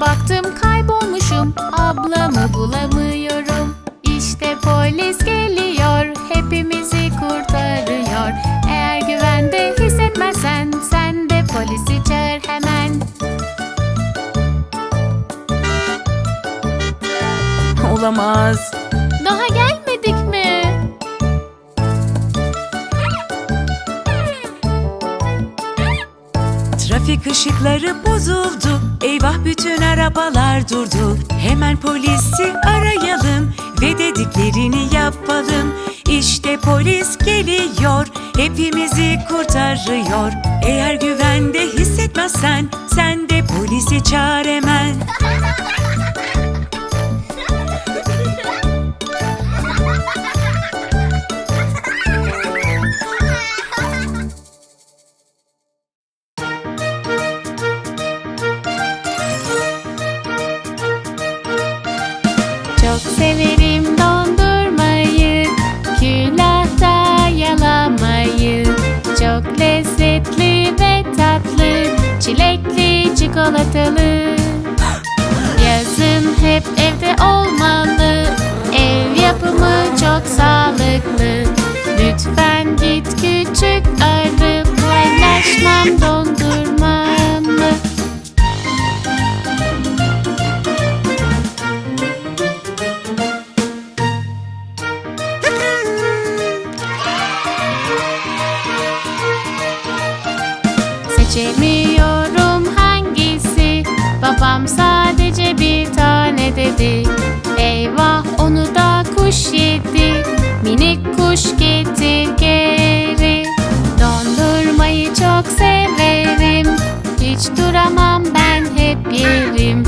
baktım kaybolmuşum. Ablamı bulamıyorum. İşte polis geliyor hepimizi kurtarıyor. Eğer güvende hissetmezsen sen de polisi çağır hemen. Olamaz. Trafik ışıkları bozuldu. Eyvah bütün arabalar durdu. Hemen polisi arayalım ve dediklerini yapalım. İşte polis geliyor, hepimizi kurtarıyor. Eğer güvende hissetmezsen sen de polisi çağır hemen. lezzetli ve tatlı, çilekli çikolatalı. Yazın hep evde olmalı, ev yapımı çok sağlıklı. Lütfen git küçük arı, paylaşmam dondurmamı. Seçemiyorum hangisi? Babam sadece bir tane dedi. Eyvah onu da kuş yedi. Minik kuş getir geri. Dondurmayı çok severim. Hiç duramam ben hep yerim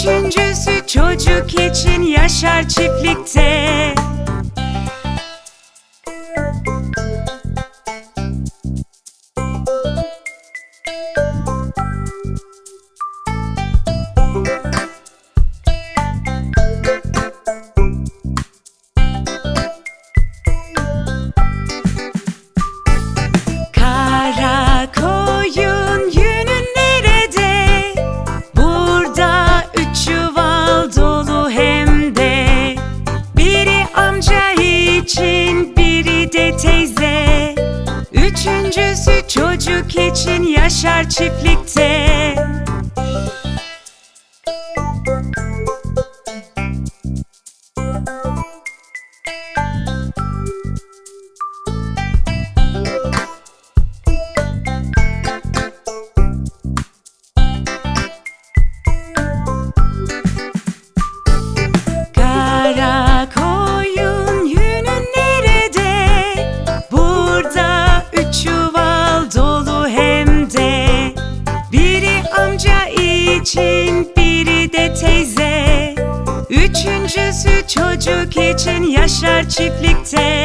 Üçüncüsü çocuk Üçüncüsü çocuk için yaşar çiftlikte. çiftlikte